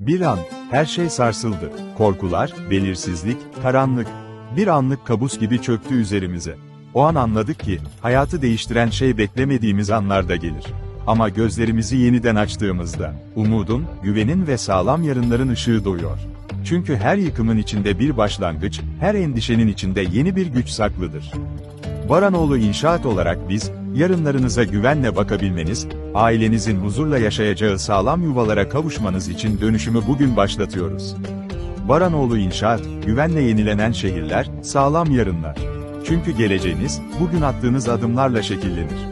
Bir an, her şey sarsıldı. Korkular, belirsizlik, karanlık. Bir anlık kabus gibi çöktü üzerimize. O an anladık ki, hayatı değiştiren şey beklemediğimiz anlarda gelir. Ama gözlerimizi yeniden açtığımızda, umudun, güvenin ve sağlam yarınların ışığı doğuyor. Çünkü her yıkımın içinde bir başlangıç, her endişenin içinde yeni bir güç saklıdır. Baranoğlu İnşaat olarak biz, yarınlarınıza güvenle bakabilmeniz, ailenizin huzurla yaşayacağı sağlam yuvalara kavuşmanız için dönüşümü bugün başlatıyoruz. Baranoğlu İnşaat, güvenle yenilenen şehirler, sağlam yarınlar. Çünkü geleceğiniz, bugün attığınız adımlarla şekillenir.